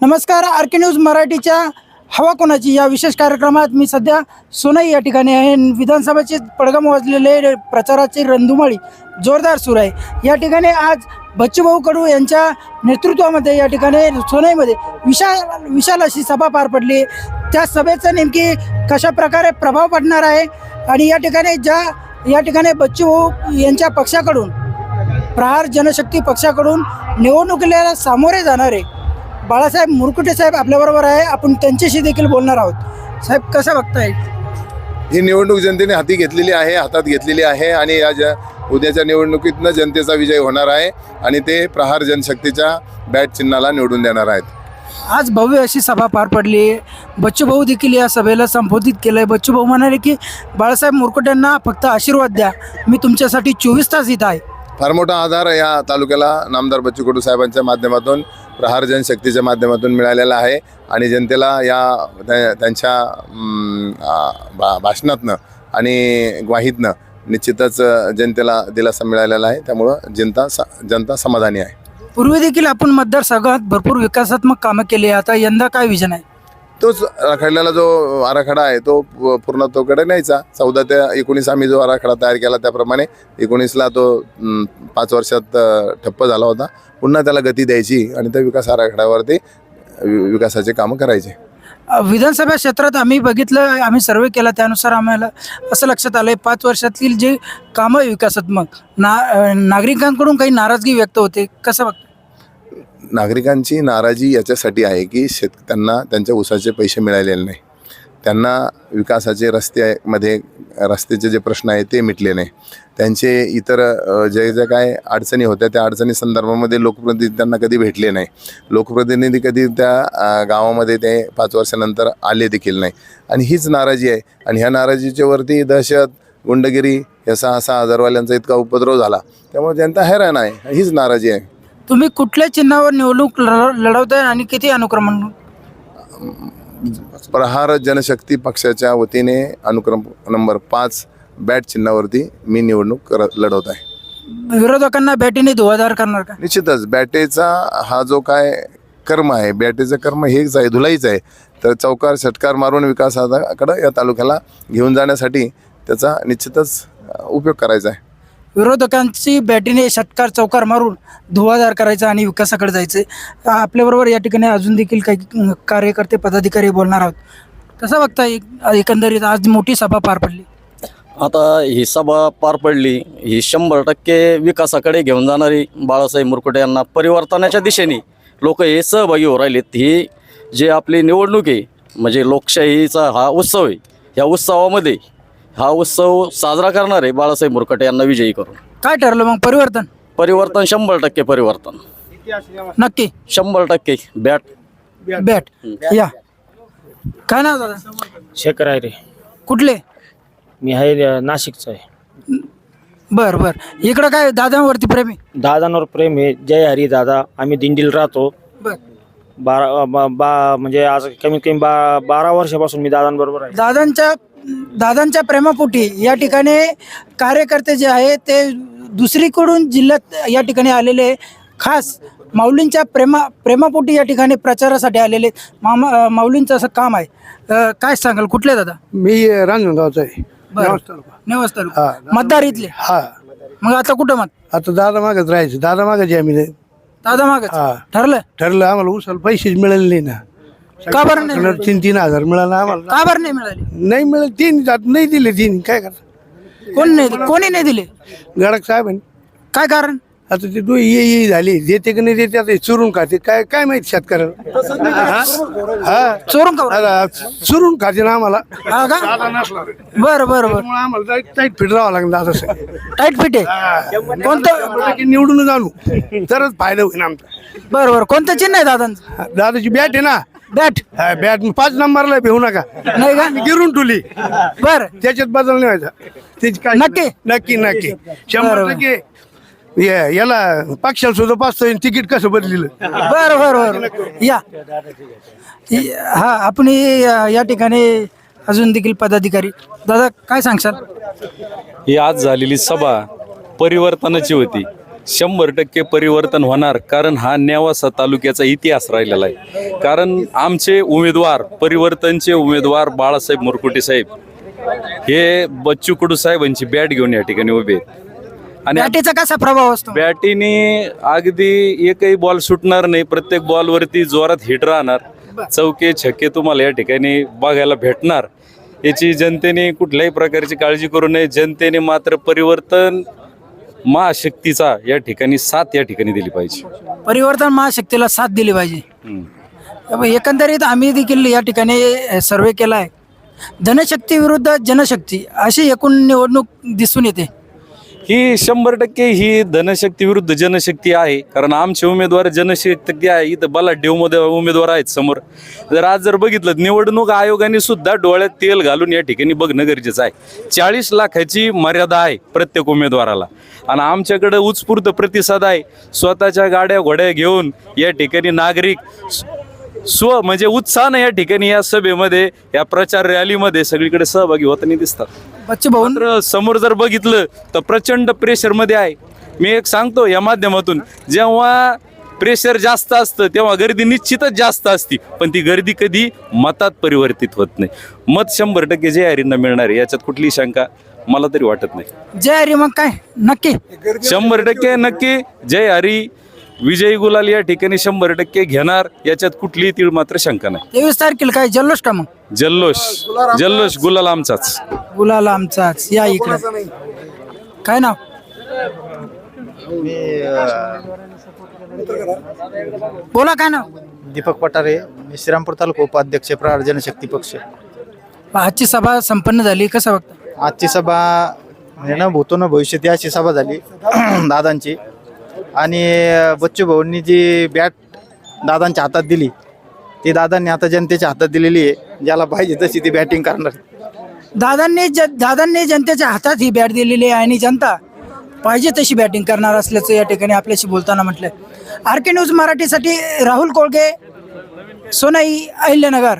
नमस्कार R K news मराठीच्या हवा कोणाची? या विशेष कार्यक्रमात मी सध्या सोनई या ठिकाणी आहे. विधानसभेचे पडगम वाजलेले प्रचाराची रंधुमाळी जोरदार सुरू आहे. या ठिकाणी आज बच्चूभाऊ कडू यांच्या नेतृत्वामध्ये या ठिकाणी सोनईमध्ये विशाल विशाल अशी सभा पार पडली. त्या सभेचा नेमकी कशा प्रकारे प्रभाव पडणार आहे आणि या ठिकाणी ज्या या ठिकाणी बच्चूभाऊ यांच्या पक्षाकडून प्रहार जनशक्ती पक्षाकडून निवडणुकीला सामोरे जाणारे बाळासाहेब मुरकुटे साहेब आपल्याबरोबर आहे. आपण त्यांच्याशी देखील बोलणार आहोत. साहेब कसं बघताय? ही निवडणूक जनतेने हाती घेतलेली आहे हातात घेतलेली आहे आणि या ज उद्याच्या निवडणुकीतनं जनतेचा विजय होणार आहे आणि ते प्रहार जनशक्तीच्या बॅट चिन्हाला निवडून देणार आहेत. आज भव्य अशी सभा पार पडली. बच्चूभाऊ देखील या सभेला संबोधित केलं आहे बच्चूभाऊ म्हणाले की बाळासाहेब मुरकुट्यांना फक्त आशीर्वाद द्या. मी तुमच्यासाठी चोवीस तास इथं आहे. फार मोठा आधार या तालुक्याला. नामदार बच्चू कडू साहेबांच्या माध्यमातून प्रहार जनशक्तीच्या माध्यमातून मिळालेला आहे आणि जनतेला या त्या- त्यांच्या भा भाषणातनं आणि ग्वाहीतनं निश्चितच जनतेला दिलासा मिळालेला आहे. त्यामुळं जनता स जनता समाधानी आहे. पूर्वी देखील आपण मतदारसंघात भरपूर विकासात्मक कामं केली. आता यंदा काय विजन आहे? तोच आराखड्याला जो आराखडा आहे तो प- पूर्णत्वाकडे न्यायचा. चौदा ते एकोणीस आम्ही जो आराखडा तयार केला त्याप्रमाणे एकोणीसला तो पाच वर्षात ठप्प झाला होता. पुन्हा त्याला गती द्यायची आणि त्या विकास आराखड्यावरती विकासाचे कामं करायचे. विधानसभा क्षेत्रात आम्ही बघितलं आम्ही सर्वे केला त्यानुसार आम्हाला असं लक्षात आलं आहे पाच वर्षातील जे कामं आहे विकासात्मक ना नागरिकांकडून काही नाराजगी व्यक्त होते कसं बघ नागरिकांची नाराजी याच्यासाठी आहे की शेत त्यांना त्यांच्या ऊसाचे पैसे मिळालेले नाही. त्यांना विकासाचे रस्त्यामध्ये रस्त्याचे जे प्रश्न आहेत ते मिटले नाही. त्यांचे इतर जे जे काय अडचणी होत्या त्या अडचणी संदर्भामध्ये लोकप्रतिनिधी त्यांना कधी भेटले नाही. लोकप्रतिनिधी कधी त्या गावामध्ये ते पाच वर्षानंतर आले देखील नाही. आणि हीच नाराजी आहे. आणि ह्या नाराजीच्यावरती दहशत गुंडगिरी या सहा सहा हजारवाल्यांचा इतका उपद्रव झाला. त्यामुळे जनता हैराण आहे. हीच नाराजी आहे. तुम्ही कुठल्या चिन्हावर निवडणूक लढ- लढवताय आणि किती अनुक्रमण? प्रहार जनशक्ती पक्षाच्या वतीने अनुक्रम नंबर पाच बॅट चिन्हावरती मी निवडणूक लढवत आहे. विरोधकांना बॅटीने धुवाधार करणार का? निश्चितच बॅटेचा हा जो काय कर्म आहे बॅटेचं कर्म हेच आहे धुलाईच आहे. तर चौकार षटकार मारून विकासाकडं या तालुक्याला घेऊन जाण्यासाठी त्याचा निश्चितच उपयोग करायचा आहे. विरोधकांची बॅटीने षटकार चौकार मारून धुवाधार करायचा आणि विकासाकडे जायचं. आपल्याबरोबर या ठिकाणी अजून देखील काही कार्यकर्ते पदाधिकारी बोलणार आहोत. कसं बघता एक- एकंदरीत आज मोठी सभा पार पडली? आता ही सभा पार पडली. ही शंभर टक्के विकासाकडे घेऊन जाणारी बाळासाहेब मुरकुटे यांना परिवर्तनाच्या दिशेने लोक हे सहभागी होऊ राहिलेत. ही जे आपली निवडणूक आहे म्हणजे लोकशाहीचा हा उत्सव आहे या उत्सवामध्ये हा उत्सव साजरा करणार आहे बाळासाहेब मुरकुटे यांना विजयी करून. काय ठरलं मग? परिवर्तन? परिवर्तन शंभर टक्के परिवर्तन. नक्की. शंभर टक्के. बॅट. बॅट. या. काय नाव दादा? शेखर आहे रे. कुठले? मी आहे नाशिकचा आहे. बर बर. इकडं काय दादांवरती प्रेमी दादांवर प्रेम आहे. जय हरी दादा. आम्ही दिंडीला राहतो. बर. बा बा- म्हणजे आज कमीत कमी बा बारा वर्षापासून मी दादांबरोबर आहे. दादांच्या दादांच्या प्रेमापोटी या ठिकाणी कार्यकर्ते जे आहे ते दुसरीकडून जिल्ह्यात या ठिकाणी आलेले खास माऊलींच्या प्रेमा प्रेमापोटी या ठिकाणी प्रचारासाठी आलेले मामा माऊलींचं असं काम आहे. काय सांगाल? कुठले दादा? मी रांजणगावचा आहे. नेवास तालुका. मतदार इथले? हा. मग आता कुठं मत? आता दादा मागच राहायचं. दादा मागायचे आम्ही. दादा मागच? हा. ठरलं? ठरलं. आम्हाला उसाला पैसेच मिळाले नाही ना. का बरं नाही सगळं तीन तीन हजार मिळालं आम्हाला. का बरं नाही मिळाली? नाही मिळाले तीन जात नाही दिले तीन. काय करता कोण नाही कोणी नाही दिले? गडक साहेब आहे. काय कारण? आता ते तू ये ये झाली. देते की नाही देते आता हे चुरून खाते. काय काय माहिती शेतकऱ्याला? हा? हा चोरून का बरं? आता चुरून खाते ना आम्हाला. हा का? दादा. बरं बरं बरं. त्यामुळे आम्हाला टाईट टाईट फिट राहावं लागलं दादा टाईट फिट आहे? कोणतं निवडून आणू तरच फायदा होईल आमचा. बरं बरं. कोणतं चिन्ह आहे दादांचं? दादाची बॅट आहे ना. बॅट. हा, बॅट. पाच नंबरला भेऊ नका. नाही का? गिरून ठुली. बर. त्याच्यात बदल नाही व्हायचा. त्याची काय नक्की? नक्की नक्की. शंभर बरोबर. टक्के. ये- याला पक्षाला सुद्धा पाच तिकीट कसं बदलिलं? बर बर बर. या. इ- हा आपण हे, या या ठिकाणी अजून देखील पदाधिकारी. दादा काय सांगशाल? ही आज झालेली सभा परिवर्तनाची होती. शंभर टक्के परिवर्तन होणार कारण हा नेवासा तालुक्याचा इतिहास राहिलेला आहे. कारण आमचे उमेदवार परिवर्तनचे उमेदवार बाळासाहेब मुरकुटे साहेब हे बच्चू कडू साहेबांची बॅट घेऊन या ठिकाणी उभे आहेत. आणि बॅटीचा कसा प्रभाव असतो? बॅटीने अगदी एकही बॉल सुटणार नाही प्रत्येक बॉलवरती जोरात हिट राहणार. चौके छक्के तुम्हाला या ठिकाणी बघायला भेटणार. याची जनतेने कुठल्याही प्रकारची काळजी करू नये. जनतेने मात्र परिवर्तन महाशक्तीचा या ठिकाणी साथ या ठिकाणी दिली पाहिजे. परिवर्तन महाशक्तीला साथ दिली पाहिजे. त्यामुळे एकंदरीत आम्ही देखील या ठिकाणी सर्वे केला आहे धनशक्ती विरुद्ध जनशक्ती अशी एकूण निवडणूक दिसून येते. ही शंभर टक्के ही धनशक्ती विरुद्ध जनशक्ती आहे. कारण आमचे उमेदवार जनशक्ती आहे. इथं बलाढ्यवमध्ये उमेदवार आहेत समोर. जर आज जर बघितलं निवडणूक आयोगाने सुद्धा डोळ्यात तेल घालून या ठिकाणी बघणं गरजेचं आहे. चाळीस लाखाची मर्यादा आहे प्रत्येक उमेदवाराला. आणि आमच्याकडं उत्स्फूर्त प्रतिसाद आहे. स्वतःच्या गाड्या घोड्या घेऊन या ठिकाणी नागरिक स्व म्हणजे उत्साहानं या ठिकाणी या सभेमध्ये या प्रचार रॅलीमध्ये सगळीकडे सहभागी होताना दिसतात. बच्चू भाऊ समोर जर बघितलं तर प्रचंड प्रेशरमध्ये आहे. मी एक सांगतो या माध्यमातून जेव्हा प्रेशर जास्त असतं तेव्हा गर्दी निश्चितच जास्त असती. पण ती गर्दी कधी मतात परिवर्तित होत नाही. मत शंभर टक्के जे हरींना मिळणार आहे. याच्यात कुठली शंका मला तरी वाटत नाही. जय हरी मग काय? नक्की. शंभर टक्के नक्की जय हरी विजयी गुलाल या ठिकाणी शंभर टक्के घेणार याच्यात कुठलीही तीळ मात्र शंका नाही. तेवीस तारखेला काय जल्लोष का मग? जल्लोष जल्लोष गुलाल आमचाच. गुलाला आमचाच या इकडे. काय नाव? बोला काय नाव? दीपक पटारे मी श्रीरामपूर तालुका उपाध्यक्ष प्रहार जनशक्ती पक्ष. आजची सभा संपन्न झाली कसं बघता आजची सभा म्हणजे न भूतो न भविष्यात अशी सभा झाली दादांची. आणि बच्चू भाऊंनी जी बॅट दादांच्या हातात दिली ती दादांनी आता जनतेच्या हातात दिलेली आहे. ज्याला पाहिजे तशी ती बॅटिंग करणार. दादांनी ज दादांनी जनतेच्या हातात ही बॅट दिलेली आहे आणि जनता पाहिजे तशी बॅटिंग करणार असल्याचं या ठिकाणी आपल्याशी बोलताना म्हटलंय. आर के न्यूज मराठीसाठी राहुल कोळगे सोनाई अहिल्यानगर.